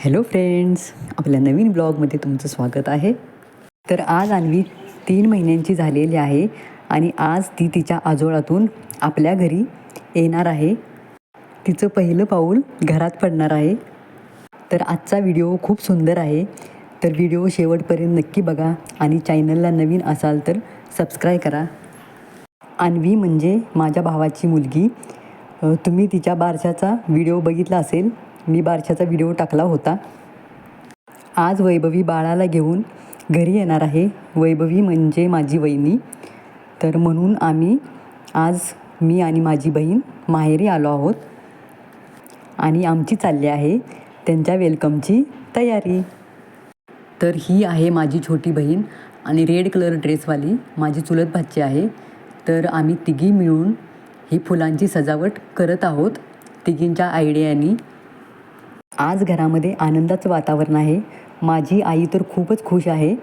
Hello friends आपल्या नवीन ब्लॉगमध्ये तुमचं स्वागत आहे. तर आज अन्वी तीन महिन्यांची झालेली आहे आणि आज ती तिच्या आजोळातून आपल्या घरी येणार आहे. तिचं पहिलं पाऊल घरात पडणार आहे. तर आजचा व्हिडिओ खूप सुंदर आहे. तर व्हिडिओ शेवटपर्यंत नक्की बघा आणि चॅनलला नवीन असाल तर सबस्क्राईब करा. अन्वी म्हणजे माझ्या भावाची मुलगी. तुम्ही तिच्या बारशाचा व्हिडिओ बघितला असेल? मी बारशाचा व्हिडिओ टाकला होता. आज वैभवी बाळाला घेऊन घरी येणार आहे. वैभवी म्हणजे माझी वहिनी. तर म्हणून आम्ही आज मी आणि माझी बहीण माहेरी आलो आहोत. आणि आमची चालली आहे त्यांच्या वेलकमची तयारी. तर ही आहे माझी छोटी बहीण आणि रेड कलर ड्रेसवाली माझी चुलत भाची आहे. तर आम्ही तिघी मिळून ही फुलांची सजावट करत आहोत. तिघींच्या आयडियानी आज घरामध्ये आनंदाचं वातावरण आहे. माझी आई तर खूपच खुश आहे.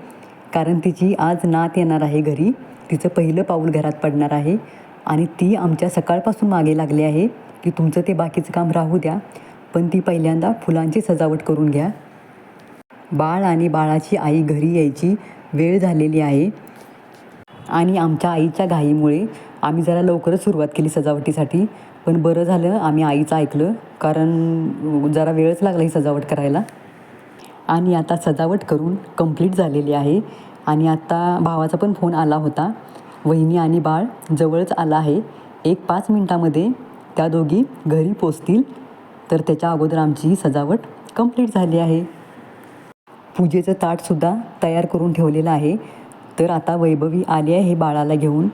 कारण तिची आज नात येणार आहे घरी. तिचं पहिलं पाऊल घरात पडणार आहे. आणि ती आमच्या सकाळपासून मागे लागली आहे की तुमचं ते बाकीचं काम राहू द्या. पण ती पहिल्यांदा फुलांची सजावट करून घ्या. बाळ आणि बाळाची आई घरी यायची वेळ झालेली आहे. आणि आमच्या आईच्या घाईमुळे आम्ही जरा लवकरच सुरुवात केली सजावटीसाठी. पण बरं झालं आम्ही आईचं ऐकलं कारण जरा वेळच लागला ही सजावट करायला. आणि आता सजावट करून कंप्लीट झालेली आहे. आणि आता भावाचा पण फोन आला होता. वहिनी आणि बाळ जवळच आला आहे. एक पाच मिनटामध्ये त्या दोघी घरी पोचतील. तर त्याच्या अगोदर आमची सजावट कंप्लीट झाली आहे. पूजेचं ताटसुद्धा तयार करून ठेवलेलं आहे. तर आता वैभवी आली आहे बाळाला घेऊन.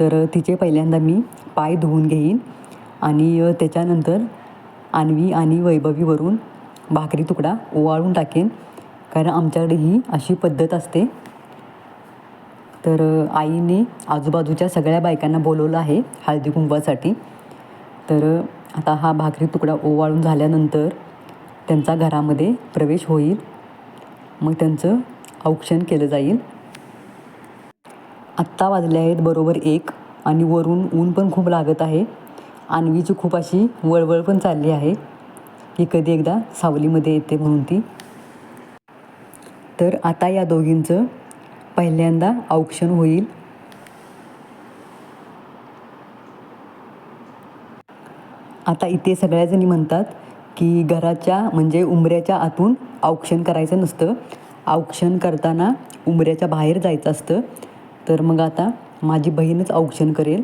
तर तिचे पहिल्यांदा मी पाय धुवून घेईन. आणि त्याच्यानंतर आणवी आणि वैभवीवरून भाकरी तुकडा ओवाळून टाकेन. कारण आमच्याकडे ही अशी पद्धत असते. तर आईने आजूबाजूच्या सगळ्या बायकांना बोलवलं आहे हळदी कुंकवासाठी. तर आता हा भाकरी तुकडा ओवाळून झाल्यानंतर त्यांचा घरामध्ये प्रवेश होईल. मग त्यांचं औक्षण केलं जाईल. आत्ता वाजले आहेत बरोबर एक आणि वरून ऊन पण खूप लागत आहे. आणवीची खूप अशी वळवळ पण चालली आहे. की कधी एकदा सावलीमध्ये येते म्हणून ती. तर आता या दोघींचं पहिल्यांदा औक्षण होईल. आता इथे सगळ्याजणी म्हणतात की घराच्या म्हणजे उंबऱ्याच्या आतून औक्षण करायचं नसतं. औक्षण करताना उंबऱ्याच्या बाहेर जायचं असतं. तर मग आता माझी बहीणच औक्षण करेल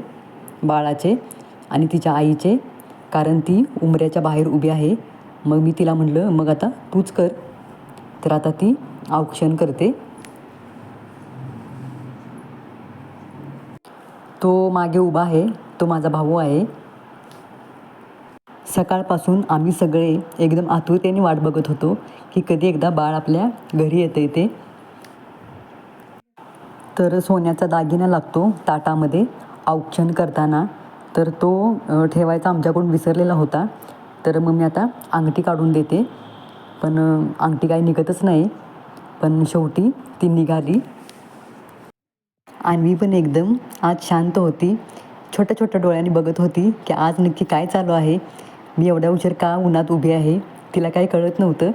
बाळाचे. आणि तिच्या आईचे कारण ती उंबऱ्याच्या बाहेर उभी आहे. मग मी तिला म्हटलं मग आता तूच कर. तर आता ती औक्षण करते. तो मागे उभा आहे तो माझा भाऊ आहे. सकाळपासून आम्ही सगळे एकदम आतुरतेने वाट बघत होतो की कधी एकदा बाळ आपल्या घरी येते ते तर सोन्याचा दागिना लागतो ताटामध्ये औक्षण करताना. तर तो ठेवायचा आमच्याकडून विसरलेला होता. तर मग मी आता अंगठी काढून देते. पण अंगठी काही निघतच नाही. पण शेवटी ती निघाली. अन्वी पण एकदम आज शांत होती. छोट्या छोट्या डोळ्यांनी बघत होती की आज नक्की काय चालू आहे. मी एवढ्या उशीर का उन्हात उभी आहे तिला काही कळत नव्हतं.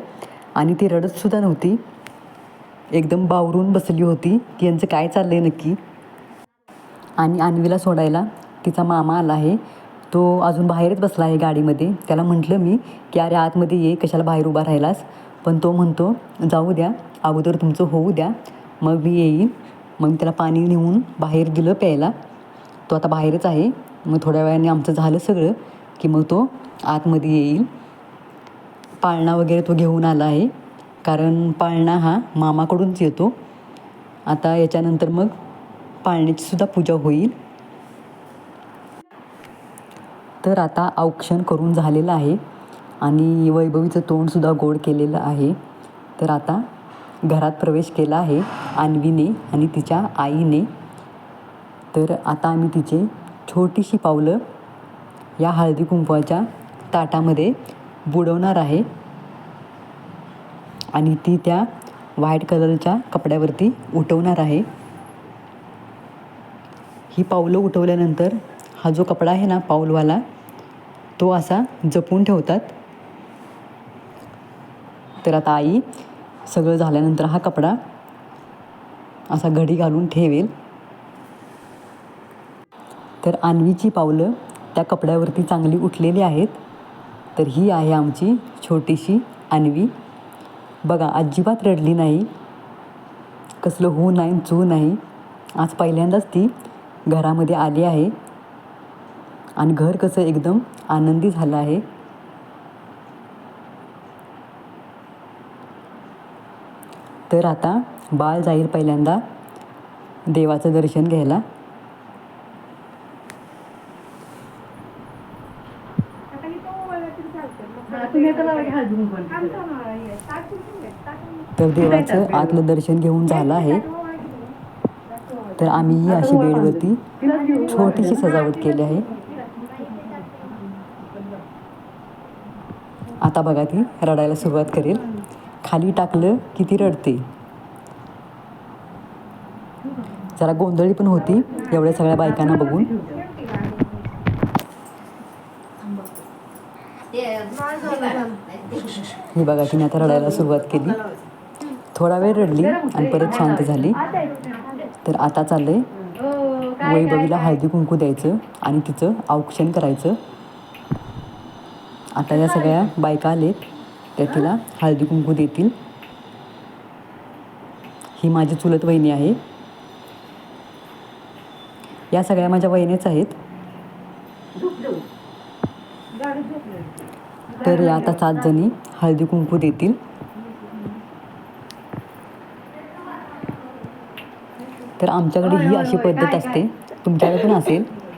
आणि ती रडतसुद्धा नव्हती. एकदम बावरून बसली होती की यांचं काय चाललं आहे नक्की. आणि अन्वीला सोडायला तिचा मामा आला आहे. तो अजून बाहेरच बसला आहे गाडीमध्ये. त्याला म्हटलं मी की अरे आतमध्ये ये कशाला बाहेर उभा राहिलास? पण तो म्हणतो जाऊ द्या अगोदर तुमचं होऊ द्या. मग मी येईन. मग त्याला पाणी नेऊन बाहेर दिलं प्यायला. तो आता बाहेरच आहे. मग थोड्या वेळाने आमचं झालं सगळं की मग तो आतमध्ये येईल. पाळणा वगैरे तो घेऊन आला आहे. कारण पाळणा हा मामाकडूनच येतो. आता याच्यानंतर मग पाळण्याचीसुद्धा पूजा होईल. तर आता औक्षण करून झालेलं आहे. आणि वैभवीचं तोंडसुद्धा गोड केलेलं आहे. तर आता घरात प्रवेश केला आहे अन्वीने आणि तिच्या आईने. तर आता आम्ही तिचे छोटीशी पावलं या हळदी कुंकवाच्या ताटामध्ये बुडवणार आहे. आणि ती त्या व्हाईट कलरच्या कपड्यावरती उठवणार आहे. ही पावलं उठवल्यानंतर हा जो कपडा आहे ना पाऊलवाला तो असा जपून ठेवतात. तर आता आई सगळं झाल्यानंतर हा कपडा असा घडी घालून ठेवेल. तर आणवीची पावलं त्या कपड्यावरती चांगली उठलेली आहेत. तर ही आहे आमची छोटीशी आणवी. बघा अजिबात रडली नाही. कसलं हो नाही चू नाही. आज पहिल्यांदाच ती घरामध्ये आली आहे. आणि घर कसं एकदम आनंदी झालं आहे. तर आता बाळ जाईल पहिल्यांदा देवाचं दर्शन घ्यायला. तर देवाचं आतलं दर्शन घेऊन झालं आहे. तर आम्हीही अशी बेडवरती छोटीशी सजावट केली आहे. आता बघा ती रडायला सुरुवात करेल. खाली टाकलं की ती रडते. जरा गोंधळी पण होती एवढ्या सगळ्या बायकांना बघून. ही बघा तिने आता रडायला सुरुवात केली. थोडा वेळ रडली आणि परत शांत झाली. तर आता चाललंय वैभवीला हळदी कुंकू द्यायचं आणि तिचं औक्षण करायचं. आता या सगळ्या बायका आलेत. त्या तिला हळदी कुंकू देतील. ही माझी चुलत वहिनी आहे. या सगळ्या माझ्या वहिनीच आहेत. तर या आता सात जणी हळदी कुंकू देतील. तर आमच्याकडे ही अशी पद्धत असते. तुमच्याकडे पण असेल.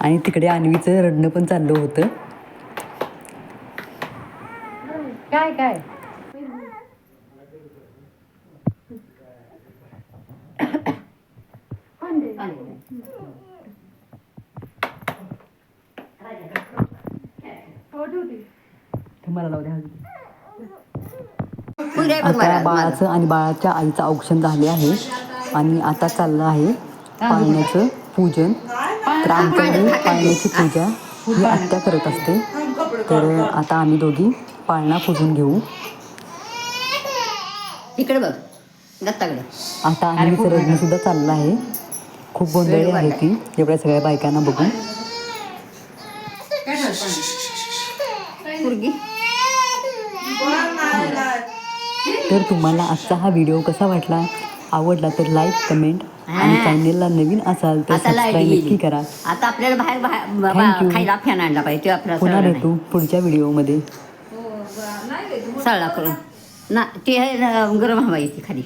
आणि तिकडे अन्वीचं रडणं पण चाललं होतं. काय काय? लावू द्या बाळाचं आणि बाळाच्या आईचं औक्षण झाले आहे. आणि आता चाललं आहे पाळण्याचं पूजन. तर आमच्याकडे पाळण्याची पूजा ही आत्या करत असते. तर आता आम्ही दोघी पाळणा पूजून घेऊ. इकडे बघ दत्ताकडे. आता अन्वीचं रडणं सुद्धा चाललं आहे. खूप गोंधळी आहे ती. एवढ्या सगळ्या बायकांना बघून. तर तुम्हाला आजचा हा व्हिडिओ कसा वाटला? आवडला तर लाईक कमेंट आणि चॅनेलला नवीन असाल तर आता लाइट सबस्क्राईब नक्की गेली करा. आता आपल्याला बाहेर बाहेर बा- Thank you. खायला फॅन आणला पाहिजे ते आपल्याला पुन्हा सगळं भेटू पुढच्या व्हिडिओमध्ये नाही. सळला करून ना. ते आहे ना, गरम हवा येते खाली.